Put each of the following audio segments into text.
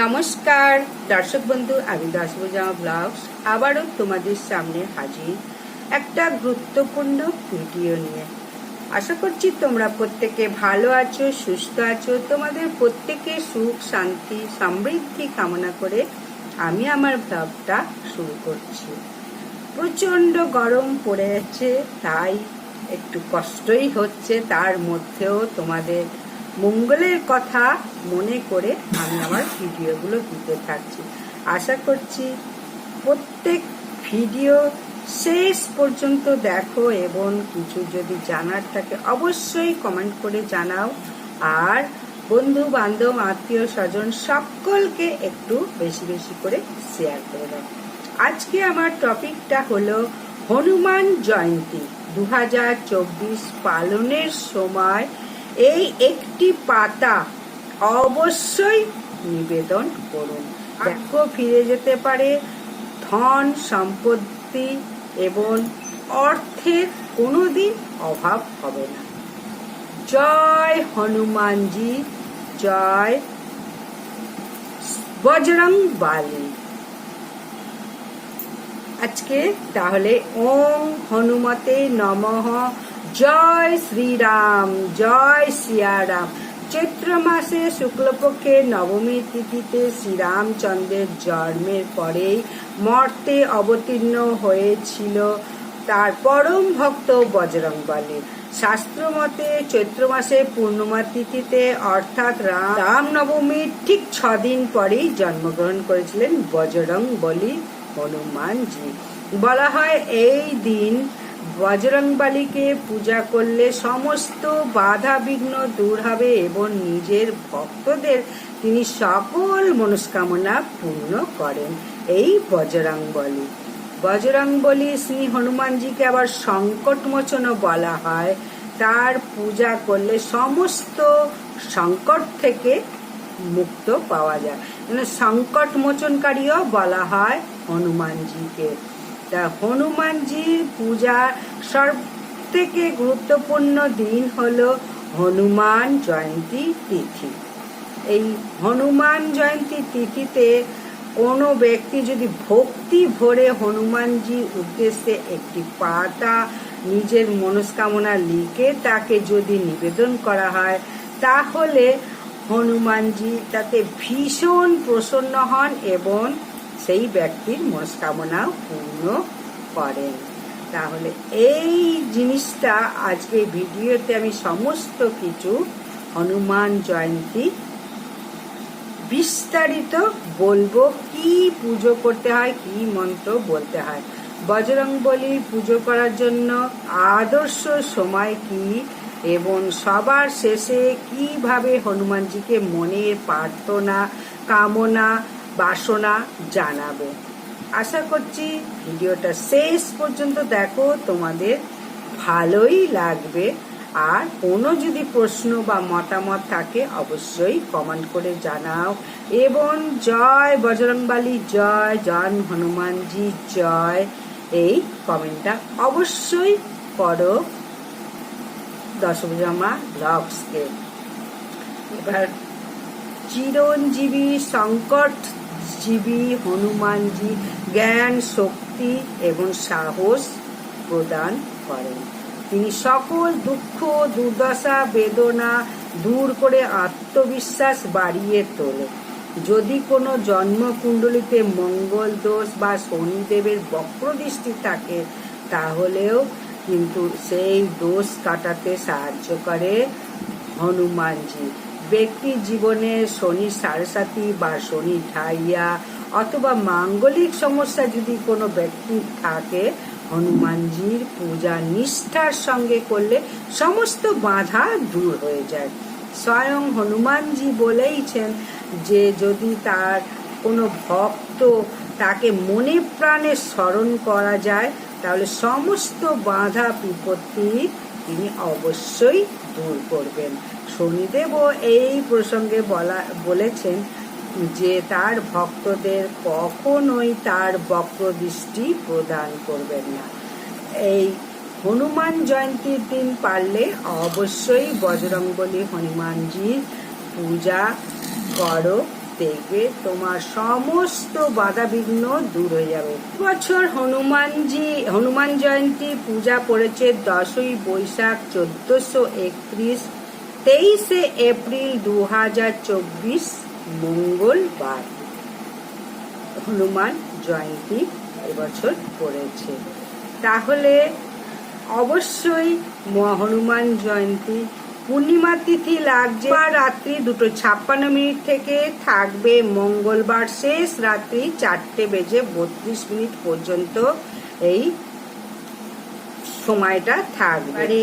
নমস্কার, দর্শক বন্ধু, আমি দশভুজামা ব্লগস। আবারও তোমাদের সামনে হাজির একটা গুরুত্বপূর্ণ ভিডিও নিয়ে। আশা করছি তোমরা প্রত্যেকে ভালো আছো, সুস্থ আছো। তোমাদের প্রত্যেকে সুখ, শান্তি, সমৃদ্ধি কামনা করে আমি আমার ব্লগটা শুরু করছি। প্রচণ্ড গরম পড়ে যাচ্ছে তাই একটু কষ্টই হচ্ছে। তার মধ্যেও তোমাদের মঙ্গলের কথা মনে করে আমি আমার ভিডিওগুলো দিতে থাকছি। আশা করছি প্রত্যেক ভিডিও শেষ পর্যন্ত দেখো এবং কিছু যদি জানার থাকে অবশ্যই কমেন্ট করে জানাও। আর বন্ধু বান্ধব আত্মীয় স্বজন সকলকে একটু বেশি বেশি করে শেয়ার করে দাও। আজকে আমার টপিকটা হলো হনুমান জয়ন্তী। দু হাজার চব্বিশ পালনের সময় এই একটি পাতা অবশ্যই নিবেদন করুন। দেখো, ফিরে যেতে পারে ধন, সম্পত্তি এবং অর্থের কোনোদিন অভাব হবে না। জয় হনুমানজি, জয় বজরং বালি। আজকে তাহলে ওম হনুমতে নমঃ জয় শ্রীরাম, জয় সিয়ারাম। চৈত্র মাসে শুক্লপক্ষে নবমী তিথিতে শ্রীরামচন্দ্রের জন্মের পরেই মর্তে অবতীর্ণ হয়েছিল তার পরম ভক্ত বজরংবলী। শাস্ত্র মতে চৈত্র মাসে পূর্ণিমা তিথিতে অর্থাৎ রাম নবমীর ঠিক ছদিন পরেই জন্মগ্রহণ করেছিলেন বজরং বলি হনুমানজি। বলা হয় এই দিন বজরংবালিকে পূজা করলে সমস্ত বাধা বিঘ্ন দূর হবে এবং নিজের ভক্তদের তিনি সকল মনস্কামনা পূর্ণ করেন। এই বজরংবলী। বজরংবলী শ্রী হনুমানজিকে আবার সংকটমোচনও বলা হয়। তার পূজা করলে সমস্ত সংকট থেকে মুক্ত পাওয়া যায়। সংকট মোচনকারীও বলা হয় হনুমানজিকে। তা হনুমানজির পূজার সব থেকে গুরুত্বপূর্ণ দিন হলো হনুমান জয়ন্তী তিথি। এই হনুমান জয়ন্তী তিথিতে কোনো ব্যক্তি যদি ভক্তি ভরে হনুমানজি উদ্দেশ্যে একটি পাতা নিজের মনস্কামনা লিখে তাকে যদি নিবেদন করা হয়, তাহলে হনুমানজি তাতে ভীষণ প্রসন্ন হন এবং সেই ব্যক্তির মনস্কামনা পূর্ণ করেন। তাহলে এই জিনিসটা আজকে ভিডিওতে আমি সমস্ত কিছু হনুমান জয়ন্তী বিস্তারিত বলব, কি পুজো করতে হয়, কি মন্ত্র বলতে হয়। বজরং বলি পুজো করার জন্য আদর্শ সময় কি এবং সবার শেষে কীভাবে হনুমানজিকে মনের প্রার্থনা, কামনা বাসনা জানাবে। আশা করছি ভিডিওটা শেষ পর্যন্ত দেখো, তোমাদের ভালোই লাগবে। আর কোনো যদি প্রশ্ন বা মতামত থাকে, অবশ্যই কমেন্ট করে জানাও। এবং জয় বজরংবালী, জয় জন হনুমানজি, জয়। এই কমেন্টটা অবশ্যই করো দশভুজামা ব্লগসকে এবার চিরঞ্জীবী সংকট জীবী হনুমানজি, জ্ঞান, শক্তি এবং সাহস প্রদান করেন। তিনি সকল দুঃখ, দুর্দশা, বেদনা দূর করে আত্মবিশ্বাস বাড়িয়ে তোলে যদি কোনো জন্মকুণ্ডলিতে মঙ্গল দোষ বা শনিদেবের বক্রদৃষ্টি থাকে, তাহলেও কিন্তু সেই দোষ কাটাতে সাহায্য করে হনুমানজি। ব্যক্তির জীবনে শনি সারসাথী বা শনি ঠাইয়া অথবা মাঙ্গলিক সমস্যা যদি কোনো ব্যক্তির থাকে, হনুমানজির পূজা নিষ্ঠার সঙ্গে করলে সমস্ত বাধা দূর হয়ে যায়। স্বয়ং হনুমানজি বলেইছেন যে যদি তার কোনো ভক্ত তাকে মনে প্রাণে স্মরণ করা যায়, তাহলে সমস্ত বাধা বিপত্তি তিনি অবশ্যই দূর করবেন। শনিদেবও এই প্রসঙ্গে বলা, বলেছেন যে তার ভক্তদের কখনোই তার বক্রদৃষ্টি প্রদান করবেন না। এই হনুমান জয়ন্তীর দিন পারলে অবশ্যই বজরংবলী হনুমানজির পূজা করো। দেখবে তোমার সমস্ত বাধা বিঘ্ন দূর হয়ে যাবে। বছর হনুমানজি, হনুমান জয়ন্তী, পূজা পড়েছে দশই বৈশাখ চোদ্দশো একত্রিশ, তেইশে এপ্রিল দু হাজার চব্বিশ, মঙ্গলবার। হনুমান জয়ন্তী এবছর পড়েছে। তাহলে অবশ্যই হনুমান জয়ন্তী পূর্ণিমা তিথি লাগছে। রাত্রি দুটো ছাপ্পান্ন মিনিট থেকে থাকবে। মঙ্গলবার শেষ রাত্রি চারটে বেজে বত্রিশ মিনিট পর্যন্ত এই সময়টা থাকবে।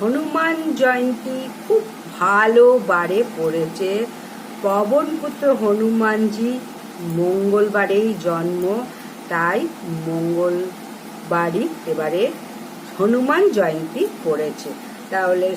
হনুমান জয়ন্তী খুব ভালো বারে পড়েছে। পবনপুত্র হনুমানজি মঙ্গলবারেই জন্ম। তাই মঙ্গলবারই এবারে হনুমান জয়ন্তী পড়েছে। তাহলে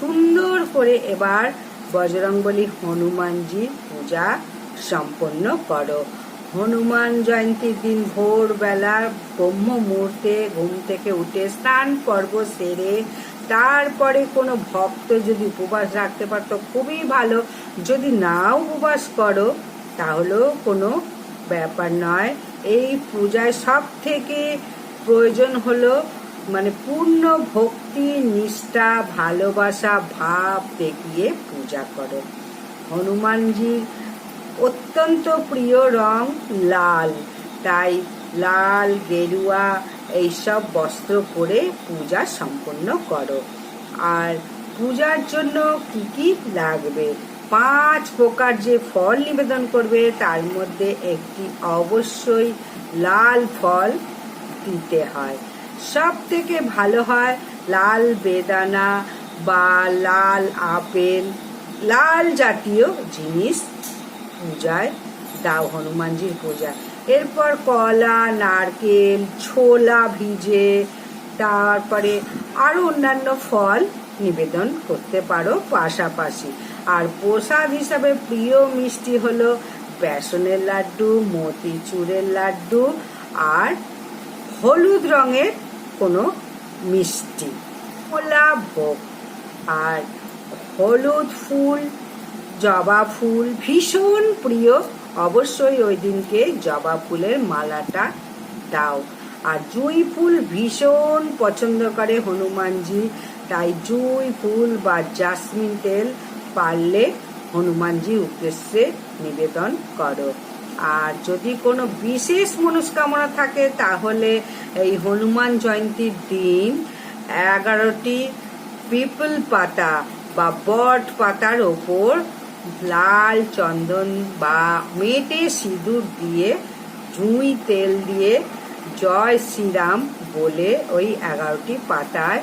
সুন্দর করে এবার বজরংবলী হনুমানজির পূজা সম্পন্ন করো। হনুমান জয়ন্তীর দিন ভোরবেলা ব্রহ্ম মুহূর্তে ঘুম থেকে উঠে স্নান পর্ব সেরে তারপরে কোনো ভক্ত যদি উপবাস রাখতে পারতো, খুবই ভালো। যদি নাও উপবাস করো, তাহলেও কোনো ব্যাপার নয়। এই পূজায় সব থেকে প্রয়োজন হলো মানে পূর্ণ ভক্তি, নিষ্ঠা, ভালোবাসা, ভাব দেখিয়ে পূজা করো হনুমানজির অত্যন্ত প্রিয় রং লাল। তাই লাল, গেরুয়া এইসব বস্ত্র পরে পূজা সম্পন্ন করো। আর পূজার জন্য কি কি লাগবে? পাঁচ প্রকার যে ফল নিবেদন করবে, তার মধ্যে একটি অবশ্যই লাল ফল দিতে হয়। সব থেকে ভালো হয় লাল বেদানা বা লাল আপেল। লাল জাতীয় জিনিস পূজায় দাও হনুমানজির পূজা এরপর কলা, নারকেল, ছোলা ভিজে, তারপরে আরও অন্যান্য ফল নিবেদন করতে পারো পাশাপাশি। আর প্রসাদ হিসাবে প্রিয় মিষ্টি হলো বেসনের লাড্ডু, মতিচুরের লাড্ডু আর হলুদ রঙের কোনো মিষ্টি। কলা ভোগ আর হলুদ ফুল, জবা ফুল ভীষণ প্রিয়। অবশ্যই ওই দিনকে জবা ফুলের মালাটা দাও। আর জুঁই ফুল ভীষণ পছন্দ করে হনুমানজি। তাই জুঁই ফুল বা জাসমিন তেল পারলে হনুমানজির উদ্দেশ্যে নিবেদন করো। আর যদি কোনো বিশেষ মনস্কামনা থাকে, তাহলে এই হনুমান জয়ন্তীর দিন এগারোটি পিপল পাতা বা বট পাতার ওপর লাল চন্দন বা মেটে সিঁদুর দিয়ে জুঁই তেল দিয়ে জয় শ্রীরাম বলে ওই এগারোটি পাতায়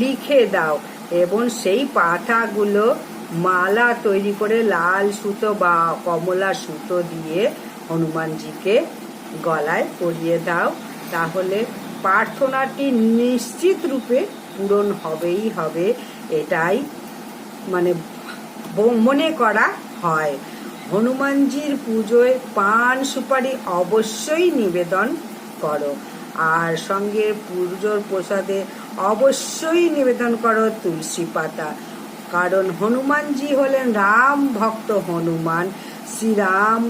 লিখে দাও। এবং সেই পাতাগুলো মালা তৈরি করে লাল সুতো বা কমলা সুতো দিয়ে হনুমানজিকে গলায় পরিয়ে দাও। তাহলে প্রার্থনাটি নিশ্চিত রূপে পূরণ হবেই হবে। এটাই মানে মনে করা হয়। হনুমানজির পুজোয় পান সুপারি অবশ্যই নিবেদন করো। আর সঙ্গে পুজোর প্রসাদে অবশ্যই নিবেদন করো তুলসী পাতা। কারণ হনুমানজি হলেন রাম ভক্ত হনুমান। শ্রীরাম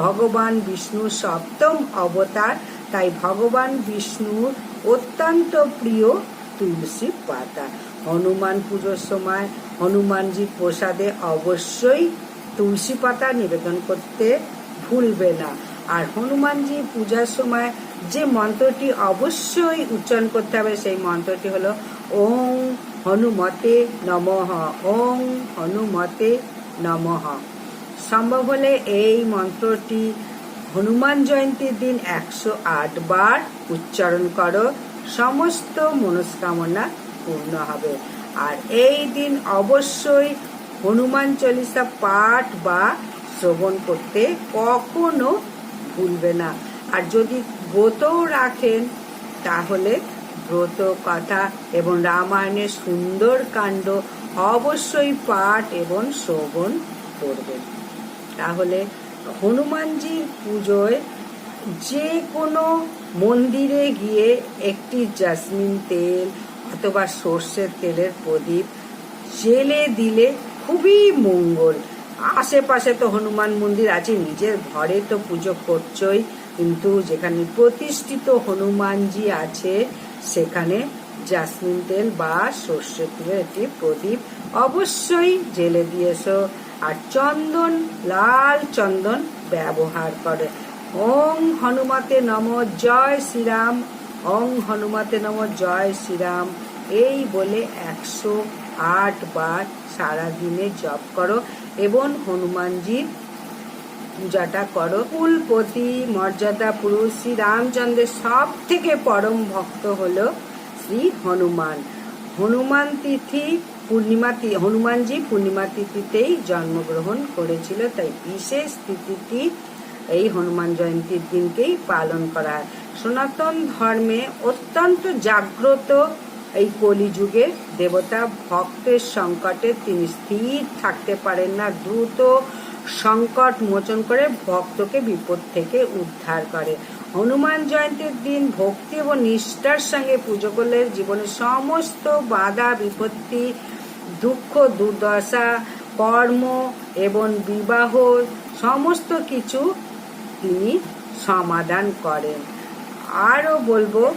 ভগবান বিষ্ণুর সপ্তম অবতার, তাই ভগবান বিষ্ণুর অত্যন্ত প্রিয় তুলসী পাতা। হনুমান পুজোর সময় হনুমানজির প্রসাদে অবশ্যই তুলসী পাতা নিবেদন করতে ভুলবে না। আর হনুমানজি পূজার সময় যে মন্ত্রটি অবশ্যই উচ্চারণ করতে হবে, সেই মন্ত্রটি হলো ওং হনুমতে নমঃ। ওং হনুমতে নমঃ। সম্ভব হলে এই মন্ত্রটি হনুমান জয়ন্তীর দিন একশো আট বার উচ্চারণ করো। সমস্ত মনস্কামনা পূর্ণ হবে। আর এই দিন অবশ্যই হনুমান চল্লিশা পাঠ বা শ্রবণ করতে কখনো ভুলবে না। আর যদি ব্রতও রাখেন, তাহলে ব্রত কথা এবং রামায়ণের সুন্দর কাণ্ড অবশ্যই পাঠ এবং শ্রবণ করবেন তাহলে হনুমানজির পুজোয় যে কোনো মন্দিরে গিয়ে একটি জাসমিন তেল অথবা সর্ষের তেলের প্রদীপ জেলে দিলে খুবই মঙ্গল। আশেপাশে তো হনুমান মন্দির আছে, নিজের ঘরে তো পুজো করছই, কিন্তু যেখানে প্রতিষ্ঠিত হনুমানজি আছে সেখানে জাসমিন তেল বা সর্ষে তেলের একটি প্রদীপ অবশ্যই জেলে দিয়েছ। আর চন্দন, লাল চন্দন ব্যবহার করে। ওং হনুমাতে নম, জয় শ্রীরাম। ওং হনুমাতে নম, জয় শ্রীরাম। এই বলে একশো আট বার সারাদিনে জপ করো। এবং হনুমানজির পূজাটা করো। কুলপতি, মর্যাদা পুরুষ শ্রী রামচন্দ্রের সব থেকে পরম ভক্ত হলো শ্রী হনুমান। হনুমান তিথি পূর্ণিমা হনুমানজি পূর্ণিমা তিথিতেই জন্মগ্রহণ করেছিল, তাই বিশেষ তিথিটি এই হনুমান জয়ন্তীর দিনকেই পালন করা হয়। সনাতন ধর্মে অত্যন্ত জাগ্রত এই কলিযুগে দেবতা ভক্তের সংকটে তিনি স্থির থাকতে পারেন না, দ্রুত সংকট মোচন করে ভক্তকে বিপদ থেকে উদ্ধার করে। হনুমান জয়ন্তীর দিন ভক্তি এবং নিষ্ঠার সঙ্গে পুজো করলে জীবনের সমস্ত বাধা, বিপত্তি, দুঃখ, দুর্দশা, কর্ম এবং বিবাহ সমস্ত কিছু তিনি সমাধান করেন। আরও বলব,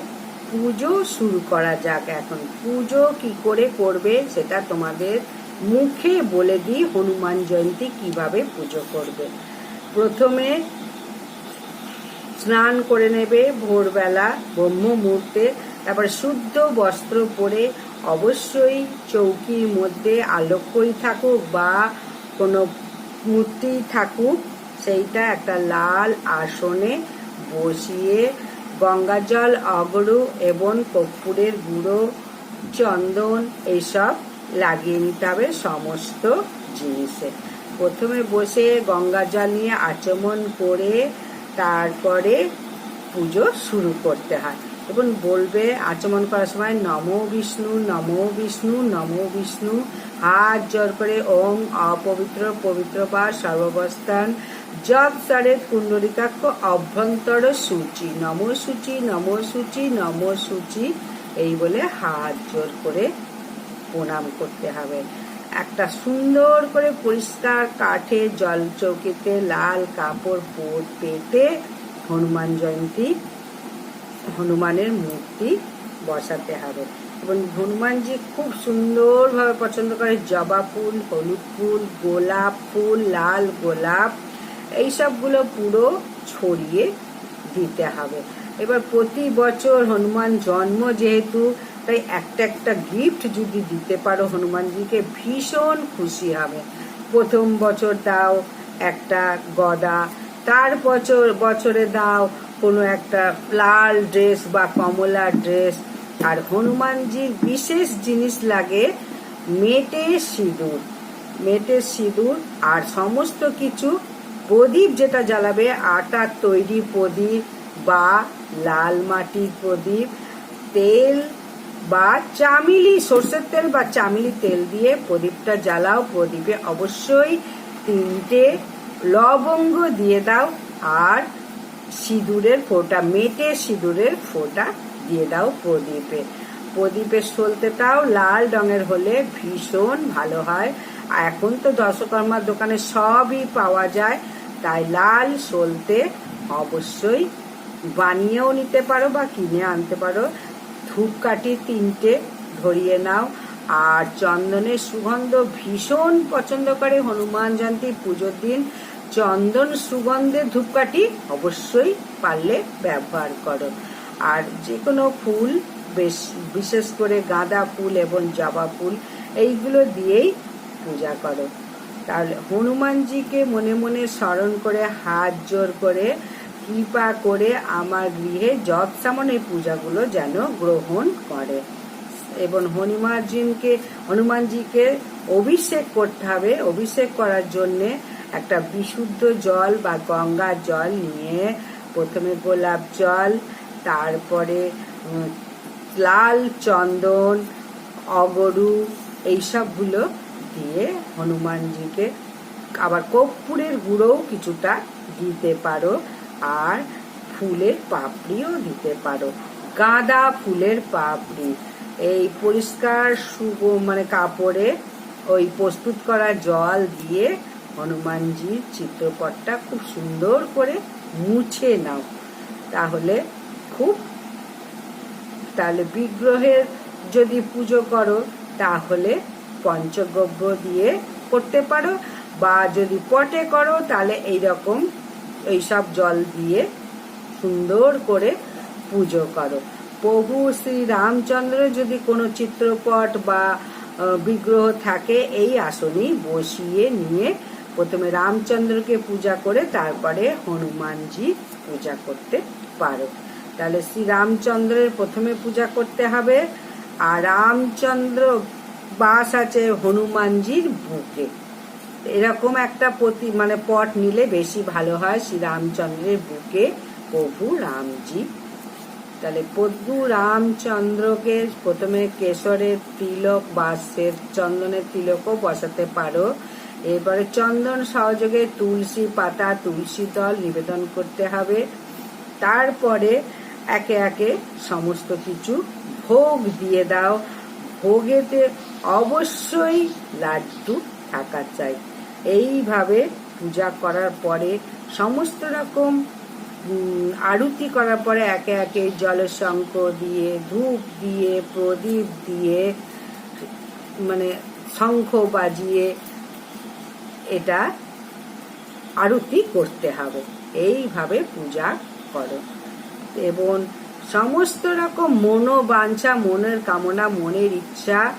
পুজো শুরু করা যাক এখন। পুজো কি করে করবে সেটা তোমাদের মুখে বলে দিই হনুমান জয়ন্তী কীভাবে পুজো করবে। প্রথমে স্নান করে নেবে ভোরবেলা ব্রহ্ম মুহূর্তে তারপরে শুদ্ধ বস্ত্র পরে অবশ্যই চৌকির মধ্যে আলোকই থাকুক বা কোনো মূর্তি থাকুক, সেইটা একটা লাল আসনে বসিয়ে গঙ্গাজল, অগরু এবং কর্পূরের গুঁড়ো, চন্দন এইসব লাগিয়ে নিতে হবে সমস্ত জিনিসে। প্রথমে বসে গঙ্গা জল নিয়ে আচমন করে তারপরে পুজো শুরু করতে হয়। এবং বলবে, আচমন করার সময় নম বিষ্ণু নম বিষ্ণু নম বিষ্ণু। হাত জোর করে ওম অপবিত্র, পবিত্র বা সর্বাবস্থান। জপ সারে কুণ্ডলিকাক্ষ অভ্যন্তর সূচি। নম সূচি নম সূচি নম সূচি। এই বলে হাত জোর করে প্রণাম করতে হবে। একটা সুন্দর করে পরিষ্কার কাঠে জল চৌকিতে লাল কাপড় পোট পেতে হনুমান জয়ন্তী, হনুমানের মূর্তি বসাতে হবে। এবং হনুমানজি খুব সুন্দরভাবে পছন্দ করে জবা ফুল, হলুদ ফুল, গোলাপ ফুল, লাল গোলাপ, এইসবগুলো পুরো ছড়িয়ে দিতে হবে। এবার প্রতি বছর হনুমান জন্ম যেহেতু তাই একটা একটা গিফট যদি দিতে পারো হনুমানজিকে, ভীষণ খুশি হবে। প্রথম বছর দাও একটা গদা, তার বছর, বছরে দাও কোনো একটা লাল ড্রেস বা কমলা ড্রেস। আর হনুমানজির বিশেষ জিনিস লাগে মেটে সিঁদুর। মেটে সিঁদুর আর সমস্ত কিছু প্রদীপ যেটা জ্বালাবে আটার তৈরি প্রদীপ বা লাল মাটির প্রদীপ, তেল বা চামিলি, সর্ষের তেল বা চামিলি তেল দিয়ে প্রদীপটা জ্বালাও। প্রদীপে অবশ্যই তিনটে লবঙ্গ দিয়ে দাও আর সিঁদুরের ফোঁটা, মেটে সিঁদুরের ফোঁটা দিয়ে দাও প্রদীপে। প্রদীপের সলতেটাও লাল রঙের হলে ভীষণ ভালো হয়। আর এখন তো দশকর্মার দোকানে সবই পাওয়া যায়, তাই লাল সলতে অবশ্যই বানিয়েও নিতে পারো বা কিনে আনতে পারো। ধূপকাঠি তিনটে ধরিয়ে নাও। আর চন্দনের সুগন্ধ ভীষণ পছন্দ করে হনুমান জয়ন্তী পুজোর দিন। চন্দন সুগন্ধের ধূপকাঠি অবশ্যই পারলে ব্যবহার করো। আর যে কোনো ফুল, বেশ, বিশেষ করে গাঁদা ফুল এবং জবা ফুল, এইগুলো দিয়েই পূজা করো। তাহলে হনুমানজিকে মনে মনে স্মরণ করে, হাত জোর করে কৃপা করে আমার গৃহে যত সামনে পূজাগুলো যেন গ্রহণ করে। এবং হনুমানজিকে হনুমানজিকে অভিষেক করতে হবে। অভিষেক করার জন্যে একটা বিশুদ্ধ জল বা গঙ্গার জল নিয়ে প্রথমে গোলাপ জল, তারপরে লাল চন্দন, অগরু এইসবগুলো দিয়ে হনুমানজিকে আবার কর্পূরের গুঁড়োও কিছুটা দিতে পারো। আর ফুলের পাপড়িও দিতে পারো। গাঁদা ফুলের পাপড়ি। এই পরিষ্কার সুগো মানে কাপড়ে ওই প্রস্তুত করা জল দিয়ে হনুমানজির চিত্রপটটা খুব সুন্দর করে মুছে নাও। তাহলে খুব, তাহলে বিগ্রহের যদি পুজো করো, তাহলে পঞ্চগব্য দিয়ে করতে পারো। বা যদি পটে করো, তাহলে এইরকম এইসব জল দিয়ে সুন্দর করে পুজো করো। প্রভু শ্রী রামচন্দ্রের যদি কোনো চিত্রপট বা বিগ্রহ থাকে, এই আসনেই বসিয়ে নিয়ে প্রথমে রামচন্দ্রকে পূজা করে তারপরে হনুমানজি পূজা করতে পারো। তাহলে শ্রী রামচন্দ্রের প্রথমে পূজা করতে হবে, আর রামচন্দ্র বাস আছে হনুমানজির বুকে। এরকম একটা প্রতি মানে পট নিলে বেশি ভালো হয় শ্রী রামচন্দ্রের বুকে। প্রভু রামজি। তাহলে প্রভু রামচন্দ্রকে প্রথমে কেশরের তিলক বা চন্দনের তিলকও বসাতে পারো। এরপরে চন্দন সহযোগে তুলসী পাতা, তুলসী দল নিবেদন করতে হবে। তারপরে একে একে সমস্ত কিছু ভোগ দিয়ে দাও। ভোগেতে অবশ্যই লাড্ডু থাকা চাই। এইভাবে পূজা করার পরে সমস্ত রকম আরতি করার পরে একে একে জলের শঙ্খ দিয়ে, ধূপ দিয়ে, প্রদীপ দিয়ে মানে শঙ্খ বাজিয়ে এটা আরতি করতে হবে। এইভাবে পূজা করো। এবং সমস্ত রকম মনোবাঞ্ছা, মনের কামনা, মনের ইচ্ছা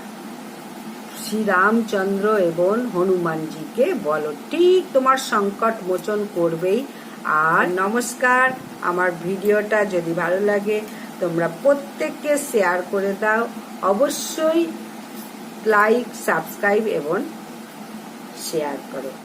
শ্রীরামচন্দ্র এবং হনুমানজিকে বলো, ঠিক তোমার সংকট মোচন করবেই। আর নমস্কার, আমার ভিডিওটা যদি ভালো লাগে, তোমরা প্রত্যেককে শেয়ার করে দাও। অবশ্যই লাইক, সাবস্ক্রাইব এবং শেয়ার করো।